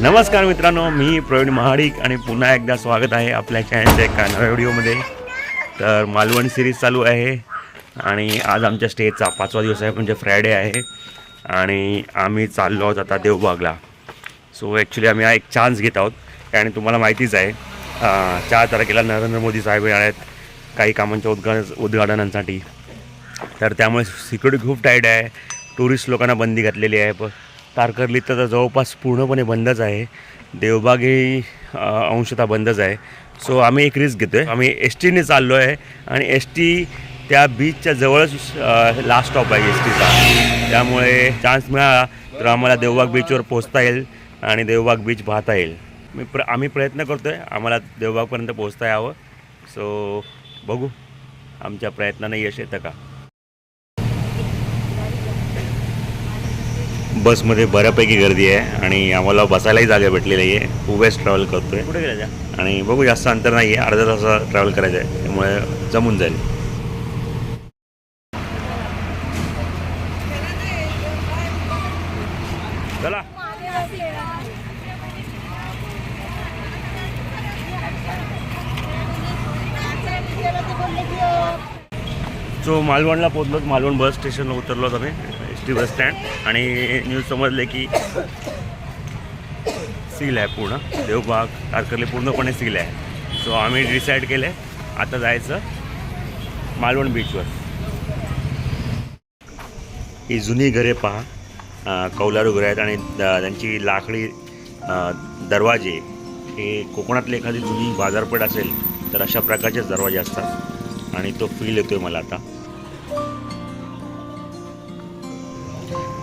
नमस्कार मित्रांनो मी प्रवीण महाडिक आणि पुन्हा एकदा स्वागत आहे आपल्या चॅनलच्या एका नव्या व्हिडिओमध्ये तर मालवण सिरीज चालू आहे आणि आज आमच्या स्टेचा पाचवा दिवस आहे म्हणजे फ्रायडे आहे. आणि आम्ही चाललो आहोत आता देवबागला. सो ॲक्च्युली आम्ही हा एक चान्स घेत आहोत. आणि तुम्हाला माहितीच आहे चार तारखेला नरेंद्र मोदी साहेब येणार आहेत काही कामांच्या उद्घाटन उद्घाटनांसाठी. तर त्यामुळे सिक्युरिटी खूप टाईट आहे. टुरिस्ट लोकांना बंदी घातलेली आहे. पण तारकर्ली तर जवळपास पूर्णपणे बंदच आहे. देवबाग ही अंशतः बंदच आहे. सो आम्ही एक रिस्क घेतो आहे आम्ही एस टीने चाललो आहे आणि एस टी त्या बीचच्या जवळच लास्ट स्टॉप आहे एस टीचा त्यामुळे चान्स मिळाला तर आम्हाला देवबाग बीचवर पोहोचता येईल आणि देवबाग बीच पाहता येईल. मी प्र आम्ही प्रयत्न करतो आहे आम्हाला देवबागपर्यंत पोहोचता यावं. सो बघू. आमच्या प्रयत्नानं यश येतं का? बसमध्ये बऱ्यापैकी गर्दी आहे आणि आम्हाला बसायलाही जागा भेटलेली आहे. उभेच ट्रॅव्हल करतोय. कुठे गेला आणि बघू जास्त अंतर नाही आहे अर्धा तास ट्रॅव्हल करायचं आहे. त्यामुळे जमून जाईल. चला. सो मालवणला पोहोचलो मालवण बस स्टेशनला उतरलो आम्ही. एस बस स्टँड आणि न्यूज समजले की सील आहे पूर्ण. देवबाग तारकर्ली पूर्णपणे सील आहे. सो आम्ही डिसाईड केलं आहे आता जायचं मालवण बीचवर ही जुनी घरे पहा. कौलारू घरे आहेत आणि त्यांची लाकडी दरवाजे. हे कोकणातली एखादी जुनी बाजारपेठ असेल तर अशा प्रकारचेच दरवाजे असतात. आणि तो फील आहे मला आता.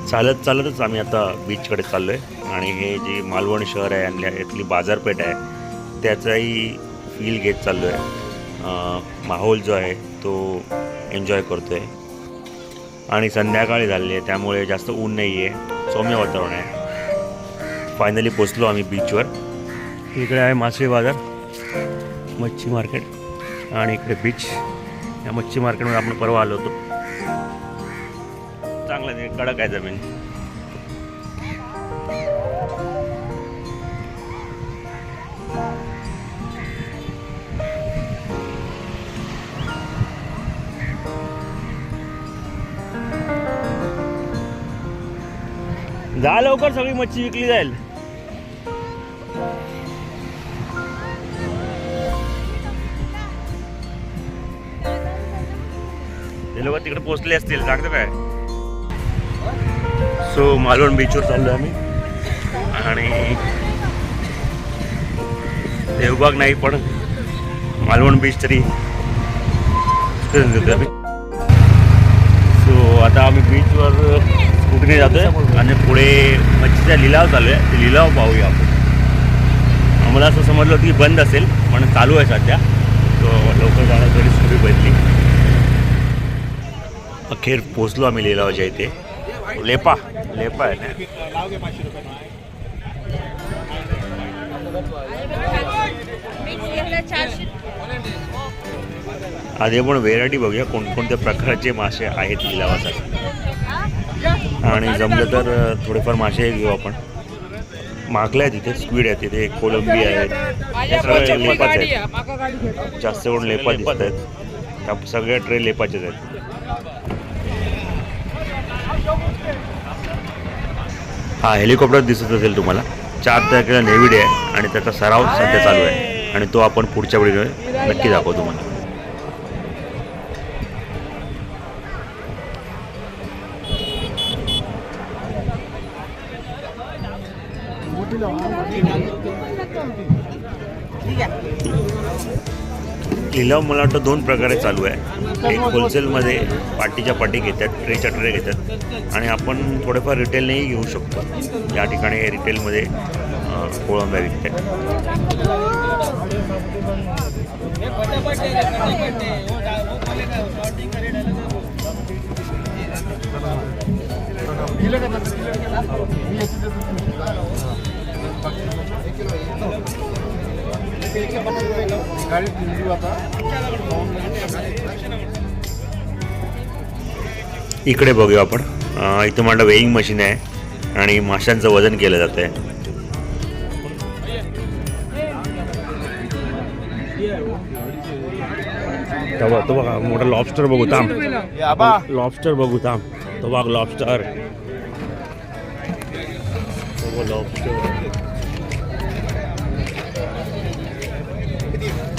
चालत चालतच आम्ही आता बीचकडे चाललो आहे आणि हे जे मालवण शहर आहे आणि इथली बाजारपेठ आहे त्याचाही फील घेत चाललो आहे माहोल जो आहे तो एन्जॉय करतो आहे आणि संध्याकाळी झाली आहे त्यामुळे जास्त ऊन नाही आहे सौम्य वातावरण आहे. फायनली पोचलो आम्ही बीचवर इकडे आहे मासळी बाजार मच्छी मार्केट आणि इकडे बीच या मच्छी मार्केटमध्ये आपण परवा आलो होतो. चांगलं कडक आहे जमीन. जा लवकर सगळी मच्छी विकली जाईल. ते लोक तिकडे पोचले असतील सांगतो काय? सो मालवण बीचवर चाललो आम्ही. आणि देवबाग नाही पण मालवण बीच तरी देतो आम्ही. सो आता आम्ही बीचवर स्कूटीने आहे आणि पुढे मच्छीचा लिलाव चालू आहे. ते लिलाव पाहूया आपण. आम्हाला असं समजलं होतं की बंद असेल पण चालू आहे सध्या. सो लवकर जाण्यासाठी सुरू बदली अखेर पोचलो आम्ही लिलावाच्या इथे. लेपा. लेपा आहे ना. आधी आपण व्हेरायटी बघूया कोणकोणत्या प्रकारचे मासे आहेत लिलावासाठी आणि जमलं तर थोडेफार मासे घेऊ आपण. मागले आहेत तिथे स्क्वीड आहे तिथे कोलंबी आहेत हे सगळे लेपाच आहेत. जास्त करून लेपा दिसत आहेत सगळ्या ट्रे लेपाचेच आहेत. हा हेलिकॉप्टर दिसत असेल तुम्हाला. चार तारखेला नेव्ही डे आहे आणि त्याचा सराव सध्या चालू आहे. आणि तो आपण पुढच्या वेळी नक्की दाखवू तुम्हाला. लिलाव मला वाटतं दोन प्रकारे चालू आहे. एक होलसेलमध्ये पाटीच्या पाटी घेतात ट्रेच्या ट्रे घेतात आणि आपण थोडेफार रिटेलनेही घेऊ शकतो. या ठिकाणी रिटेलमध्ये कोळंब्या विकतात. इकडे बघूया आपण. इथं म्हणलं वेईंग मशीन आहे आणि माशांचं वजन केलं जात आहे तो बघा मोठा लॉबस्टर बघू थांब. लॉबस्टर बघू थांब. तो बघ लॉबस्टर लॉबस्टर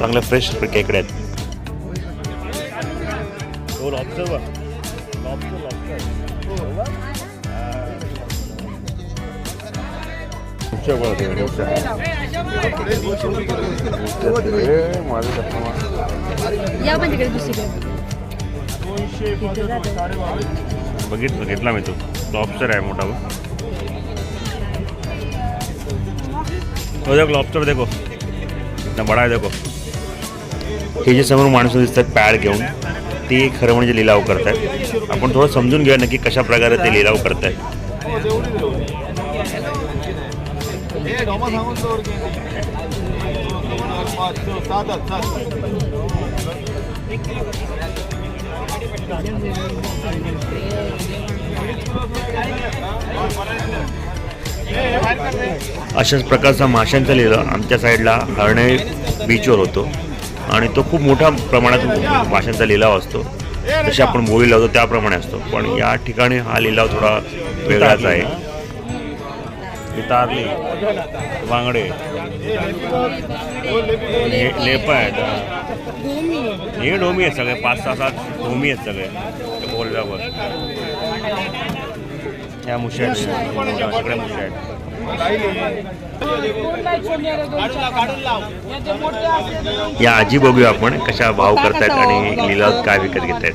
चांगले फ्रेश खेकडे आहेत. हो या पण तिकडे दुसरीकडे. बघितलं घेतला मी तो. लॉबस्टर आहे मोठा बघ. हो देखो लॉबस्टर देखो. इतना बडा आहे देखो. हे जे समोर माणसं दिसतात पॅड घेऊन ते खरं म्हणजे लिलाव करतायत. आपण थोडं समजून घेऊया नक्की कशा प्रकारे ते लिलाव करतायत. अशाच प्रकारचा माशांचा लिलाव आमच्या साईडला हरणे बीचवर होतो. आणि तो खूप मोठ्या प्रमाणात भाषांचा लिलाव असतो. जसे आपण बोली लावतो त्याप्रमाणे असतो. पण या ठिकाणी हा लिलाव थोडा वेगळाच आहे. तारली वांगडे. ले- लेप आहेत. हे डोमी आहेत सगळे. पाच सहा सात डोमी आहेत सगळे. बोलल्यावर. बोलव्यावर ह्या मुशी आहेत. सगळ्या मुश्या आहेत. या आजी बघूया आपण कशा भाव करतायत आणि लिलावात काय विकत घेत आहेत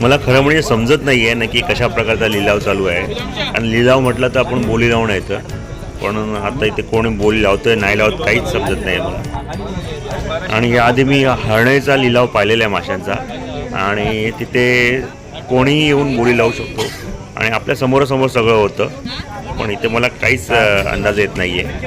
मला खरं म्हणजे समजत नाही आहे नक्की कशा प्रकारचा लिलाव चालू आहे. आणि लिलाव म्हटलं तर आपण बोली लावून येतं पण आता इथे कोणी बोली लावतोय नाही लावत काहीच समजत नाही मला आणि याआधी मी हरणेचा लिलाव पाहिलेला आहे माशांचा. आणि तिथे कोणीही येऊन बोली लावू शकतो. आणि आपल्या समोरासमोर सगळं होतं. पण इथे मला काहीच अंदाज येत नाही आहे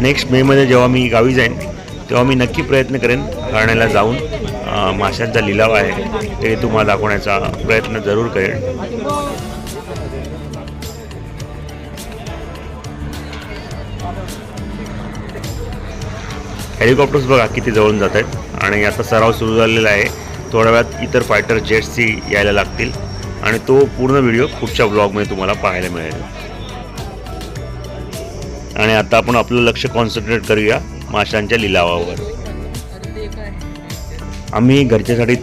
नेक्स्ट मेमध्ये जेव्हा मी गावी जाईन तेव्हा मी नक्की प्रयत्न करेन हरण्याला जाऊन माशांचा लिलाव आहे ते तुम्हाला दाखवण्याचा प्रयत्न जरूर करेन. हेलिकॉप्टर्स बघा किती जवळून जात आहेत आणि आता सराव सुरू झालेला आहे. थोड्या वेळात इतर फायटर जेट्सही यायला लागतील. आणि तो पूर्ण व्हिडिओ पुढच्या ब्लॉगमध्ये तुम्हाला पाहायला मिळेल. आणि आता आपण आपलं लक्ष कॉन्सन्ट्रेट करूया माशांच्या लिलावावर. आम्ही घरच्यासाठी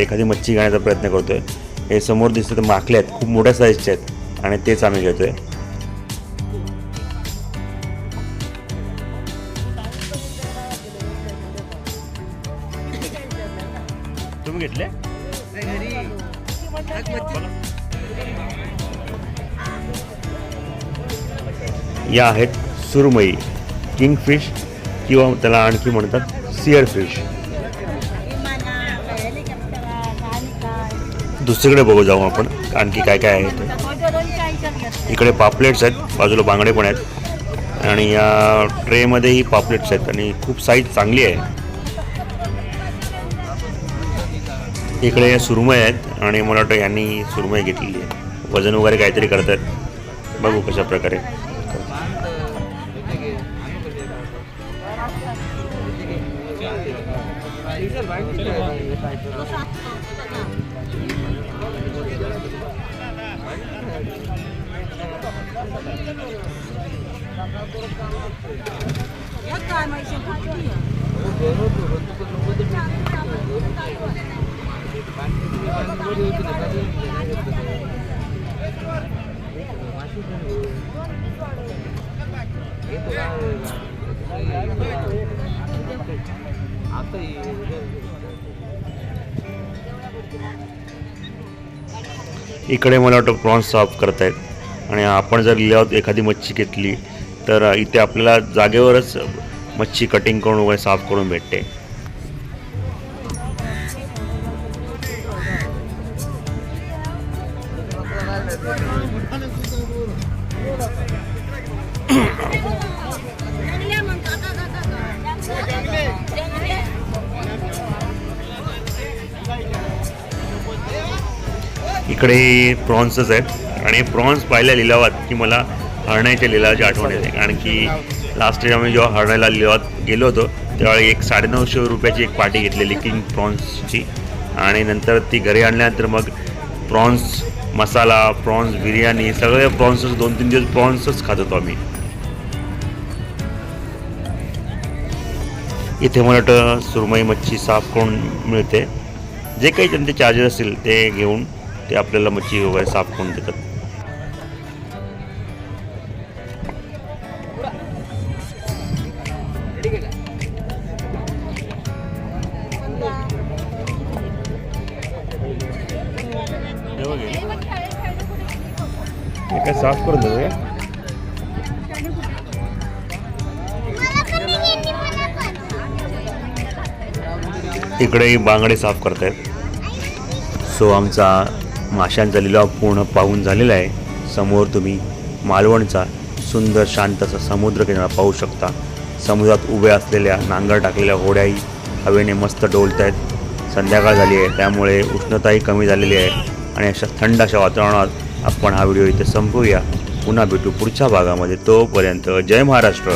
एखादी मच्छी घेण्याचा प्रयत्न करतोय. हे समोर दिसतं तर माकले आहेत खूप मोठ्या साईजचे आहेत. आणि तेच आम्ही घेतोय. तुम्ही घेतले? या आहेत सुरमई किंगफिश किंवा त्याला आणखी म्हणतात सिअर फिश दुसरीकडे बघू जाऊ आपण आणखी काय काय आहे ते इकडे पापलेट्स आहेत बाजूला बांगडे पण आहेत. आणि या ट्रेमध्येही पापलेट्स आहेत आणि खूप साईज चांगली आहे. इकडे या सुरमई आहेत आणि मला वाटतं यांनी सुरमई घेतलेली आहे. वजन वगैरे काहीतरी करतात. बघू कशा प्रकारे. इकडे मला वाटतं प्रॉन्स साफ करतायत. आणि आपण जर लिहावत एखादी मच्छी घेतली तर इथे आपल्याला जागेवरच मच्छी कटिंग करून वगैरे साफ करून भेटते. इकडे प्रॉन्सच आहेत. आणि प्रॉन्स पाहिल्या लिलावात की मला हरणाच्या लिलावाची आठवण येते. कारण की लास्ट इयर आम्ही जेव्हा हरणाला लिलावात गेलो होतो त्यावेळी एक साडेनऊशे रुपयाची एक पार्टी घेतलेली किंग प्रॉन्सची आणि नंतर ती घरी आणल्यानंतर मग प्रॉन्स मसाला प्रॉन्स बिर्याणी सगळे प्रॉन्सच दोन तीन दिवस प्रॉन्सच खात होतो आम्ही. इथे मला वाटतं सुरमई मच्छी साफ करून मिळते. जे काही त्यांचे चार्जेस असतील ते घेऊन ते आपल्याला मच्छी वगैरे साफ करून देतात. काय साफ करून देतो का इकडेही बांगडे साफ करतायत. सो आमचा माशांचा लिलाव पूर्ण पाहून झालेला आहे. समोर तुम्ही मालवणचा सुंदर शांत असा समुद्र किनारा पाहू शकता. समुद्रात उभ्या असलेल्या नांगर टाकलेल्या होड्याही हवेने मस्त डोलत आहेत संध्याकाळ झाली आहे त्यामुळे उष्णताही कमी झालेली आहे. आणि अशा थंड अशा वातावरणात आपण हा व्हिडिओ इथे संपवूया पुन्हा भेटू पुढच्या भागामध्ये. तोपर्यंत जय महाराष्ट्र.